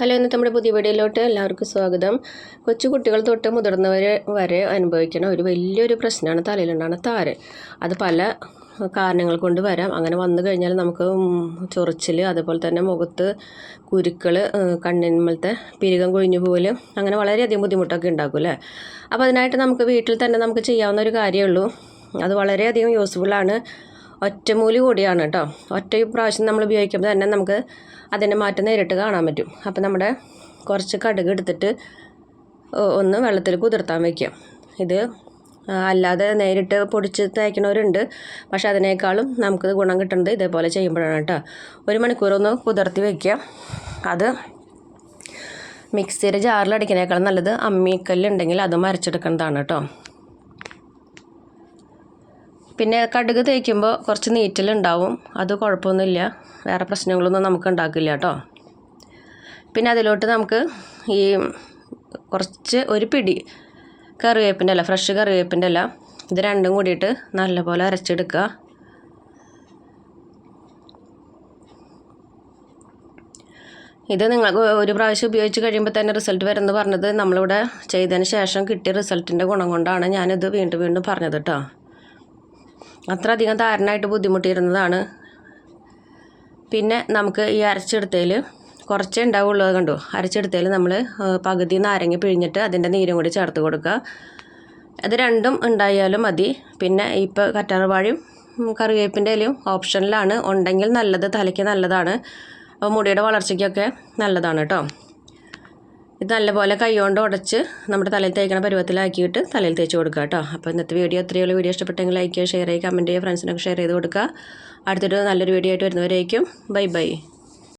Hello ഇന്നത്തെ നമ്മുടെ പുതിയ വീഡിയോയിലോട്ട് എല്ലാവർക്കും സ്വാഗതം. കൊച്ചു കുട്ടികൾ തൊട്ട് മുതിർന്നവർ വരെ അനുഭവിക്കുന്ന ഒരു വലിയൊരു പ്രശ്നമാണ് തലയിലുണ്ടാകുന്ന താര്. അത് പല കാരണങ്ങൾ കൊണ്ട് വരാം. അങ്ങനെ വന്നു കഴിഞ്ഞാൽ നമുക്ക് ചൊറിച്ചിൽ അതുപോലെ തന്നെ മുഖത്ത് കുരുക്കൾ കണ്ണിന്മലത്തെ പിരികം കൊഴിഞ്ഞു പോലും അങ്ങനെ വളരെയധികം ബുദ്ധിമുട്ടൊക്കെ ഉണ്ടാക്കും അല്ലേ? അപ്പോൾ അതിനായിട്ട് നമുക്ക് വീട്ടിൽ തന്നെ നമുക്ക് ചെയ്യാവുന്ന ഒരു കാര്യമുള്ളൂ അത് വളരെയധികം യൂസ്ഫുള്ളാണ് ഒറ്റമൂലി കൂടിയാണ് കേട്ടോ. ഒറ്റ പ്രാവശ്യം നമ്മൾ ഉപയോഗിക്കുമ്പോൾ തന്നെ നമുക്ക് അതിന്റെ മാറ്റം നേരിട്ട് കാണാൻ പറ്റും. അപ്പോൾ നമ്മുടെ കുറച്ച് കടുക് എടുത്തിട്ട് ഒന്ന് വെള്ളത്തിൽ കുതിർത്താൻ വയ്ക്കാം. ഇത് അല്ലാതെ നേരിട്ട് പൊടിച്ച് തേക്കുന്നവരുണ്ട് പക്ഷെ അതിനേക്കാളും നമുക്ക് ഗുണം കിട്ടുന്നത് ഇതേപോലെ ചെയ്യുമ്പോഴാണ് കേട്ടോ. ഒരു മണിക്കൂറൊന്ന് കുതിർത്തി വയ്ക്കുക അത് മിക്സിയുടെ ജാറിലടിക്കുന്നേക്കാളും നല്ലത് അമ്മിക്കല്ലുണ്ടെങ്കിൽ അത് മരച്ചെടുക്കുന്നതാണ് കേട്ടോ. പിന്നെ കടുക് തേക്കുമ്പോൾ കുറച്ച് നീറ്റലുണ്ടാവും. അത് കുഴപ്പമൊന്നുമില്ല. വേറെ പ്രശ്നങ്ങളൊന്നും നമുക്ക് ഉണ്ടാക്കില്ല കേട്ടോ. പിന്നെ അതിലോട്ട് നമുക്ക് ഈ കുറച്ച് ഒരു പിടി കറിവേപ്പിന്റെ അല്ല ഫ്രഷ് കറിവേപ്പിന്റെ അല്ല ഇത് രണ്ടും കൂടിയിട്ട് നല്ലപോലെ അരച്ചെടുക്കുക. ഇത് നിങ്ങൾ ഒരു പ്രാവശ്യം ഉപയോഗിച്ച് കഴിയുമ്പോൾ തന്നെ റിസൾട്ട് വരുമെന്ന് പറഞ്ഞത് നമ്മളിവിടെ ചെയ്തതിന് ശേഷം കിട്ടിയ റിസൾട്ടിന്റെ ഗുണം കൊണ്ടാണ് ഞാനിത് വീണ്ടും വീണ്ടും പറഞ്ഞത് കേട്ടോ. അത്രയധികം താരനായിട്ട് ബുദ്ധിമുട്ടിയിരുന്നതാണ്. പിന്നെ നമുക്ക് ഈ അരച്ചെടുത്തതിൽ കുറച്ചേ ഉണ്ടാവുള്ളൂ കണ്ടു? അരച്ചെടുത്തതിൽ നമ്മൾ പകുതി നാരങ്ങ പിഴിഞ്ഞിട്ട് അതിന്റെ നീരും കൂടി ചേർത്ത് കൊടുക്കുക. അത് രണ്ടും ഉണ്ടായാലും മതി. പിന്നെ ഇപ്പോൾ കറ്റാർവാഴയും കറിവേപ്പിന്റെ ഇലയും ഓപ്ഷനിലാണ്. ഉണ്ടെങ്കിൽ നല്ലത് തലയ്ക്ക് നല്ലതാണ്. അപ്പോൾ മുടിയുടെ വളർച്ചയ്ക്കൊക്കെ നല്ലതാണ് കേട്ടോ. ഇത് നല്ലപോലെ കൈകൊണ്ട് ഉടച്ച് നമ്മുടെ തലയിൽ തേക്കണ പരുവത്തിലാക്കിയിട്ട് തലയിൽ തേച്ച് കൊടുക്കുക കേട്ടോ. അപ്പോൾ ഇന്നത്തെ വീഡിയോ അത്രയുള്ള വീഡിയോ ഇഷ്ടപ്പെട്ടെങ്കിൽ ലൈക്ക് ചെയ്യുക ഷെയർ ചെയ്യുക. കമന്റ് ചെയ്യുക ഫ്രണ്ട്സിനൊക്കെ ഷെയർ ചെയ്ത് കൊടുക്കുക. അടുത്തൊരു നല്ലൊരു വീഡിയോ ആയിട്ട് വരുന്നവരേക്കും. Bye bye